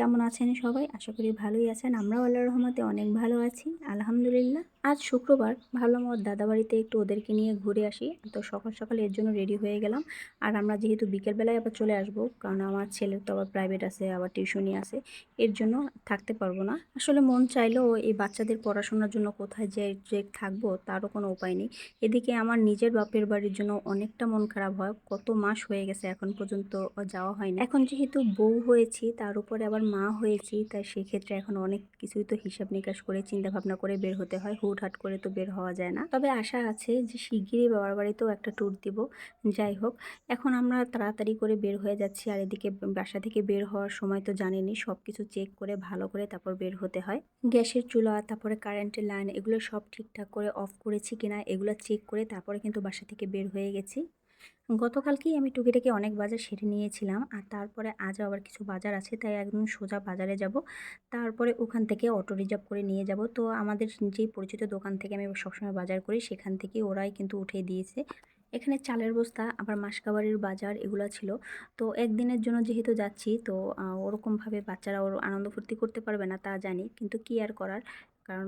কেমন আছেন সবাই? আশা করি ভালোই আছেন। আমরাও আল্লাহ রহমতে অনেক ভালো আছি। আলহামদুলিল্লাহ। আজ শুক্রবার। ভালো ওর দাদাবাড়িতে একটু ওদেরকে নিয়ে ঘুরে আসি। তো সকাল সকাল এর জন্য রেডি হয়ে গেলাম। আর আমরা যেহেতু বিকেলবেলায় আবার চলে আসব, কারণ আমার ছেলের তো আবার প্রাইভেট আছে, আবার টিউশনি আছে, এর জন্য থাকতে পারব না। আসলে মন চাইলেও এই বাচ্চাদের পড়াশোনার জন্য কোথায় যে যে থাকব, তারও কোনো উপায় নেই। এদিকে আমার নিজের বাপের বাড়ির জন্য অনেকটা মন খারাপ হয়। কত মাস হয়ে গেছে এখন পর্যন্ত যাওয়া হয়নি। এখন যেহেতু বউ হয়েছি, তার উপরে আবার মা হয়েছি তাই সেক্ষেত্রে এখন অনেক কিছুই তো হিসাব নিকাশ করে চিন্তা ভাবনা করে বের হতে হয়। হুটহাট করে তো বের হওয়া যায় না। তবে আশা আছে যে শিগগিরই বাবার বাড়িতেও একটা ট্যুর দিব। যাই হোক, এখন আমরা তাড়াতাড়ি করে বের হয়ে যাচ্ছি। আর এদিকে বাসা থেকে বের হওয়ার সময় তো জানেনি সব কিছু চেক করে ভালো করে তারপর বের হতে হয়। গ্যাসের চুলা, তারপরে কারেন্টের লাইন এগুলো সব ঠিকঠাক করে অফ করেছি কিনা, এগুলো চেক করে তারপরে কিন্তু বাসা থেকে বের হয়ে গেছি। গতকালকেই আমি টুকিটাকি অনেক বাজার সেরে নিয়েছিলাম আর তারপরে আজও আবার কিছু বাজার আছে, তাই একদম সোজা বাজারে যাব। তারপরে ওখান থেকে অটো রিজার্ভ করে নিয়ে যাব। তো আমাদের যেই পরিচিত দোকান থেকে আমি সবসময় বাজার করি, সেখান থেকে ওরাই কিন্তু উঠিয়ে দিয়েছে। এখানে চালের বস্তা, আবার মাসকাবাড়ির বাজার এগুলো ছিল। তো একদিনের জন্য যেহেতু যাচ্ছি, তো ওরকমভাবে বাচ্চারা ওর আনন্দ ফুর্তি করতে পারবে না, তা জানি। কিন্তু কি আর করার? কারণ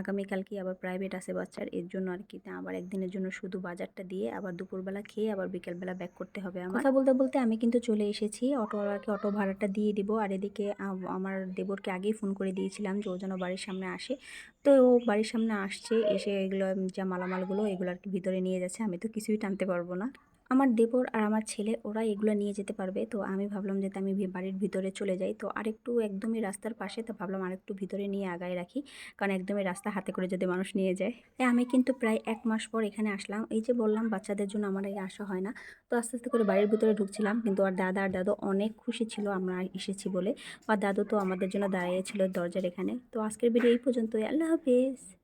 আগামীকালকে আবার প্রাইভেট আছে বাচ্চার, এর জন্য আর কি। আবার একদিনের জন্য শুধু বাজারটা দিয়ে আবার দুপুরবেলা খেয়ে আবার বিকেলবেলা ব্যাক করতে হবে আমার। কথা বলতে বলতে আমি কিন্তু চলে এসেছি অটোওয়ালাকে অটো ভাড়াটা দিয়ে দিব। আর এদিকে আমার দেবরকে আগেই ফোন করে দিয়েছিলাম যে ও যেন বাড়ির সামনে আসে। তো ও বাড়ির সামনে আসছে, এসে এগুলো, যা মালামালগুলো এগুলো আর কি ভিতরে নিয়ে যাচ্ছে। আমি তো কিছুই টানতে পারব না। আমার দেবর আর আমার ছেলে, ওরা এগুলো নিয়ে যেতে পারবে। তো আমি ভাবলাম যে আমি বাড়ির ভিতরে চলে যাই। তো আরেকটু একদমই রাস্তার পাশে, তো ভাবলাম আরেকটু ভিতরে নিয়ে আগায় রাখি। কারণ একদমই রাস্তা হাতে করে যদি মানুষ নিয়ে যায়। আমি কিন্তু প্রায় এক মাস পর এখানে আসলাম। এই যে বললাম, বাচ্চাদের জন্য আমার এই আসা হয় না। তো আস্তে আস্তে করে বাড়ির ভিতরে ঢুকছিলাম। কিন্তু আর দাদা আর দাদু অনেক খুশি ছিল, আমরা এসেছি বলে। আর দাদু তো আমাদের জন্য দাঁড়িয়েছিল দরজার এখানে। তো আজকের ভিডিও এই পর্যন্তই। আল্লাহ হাফিজ।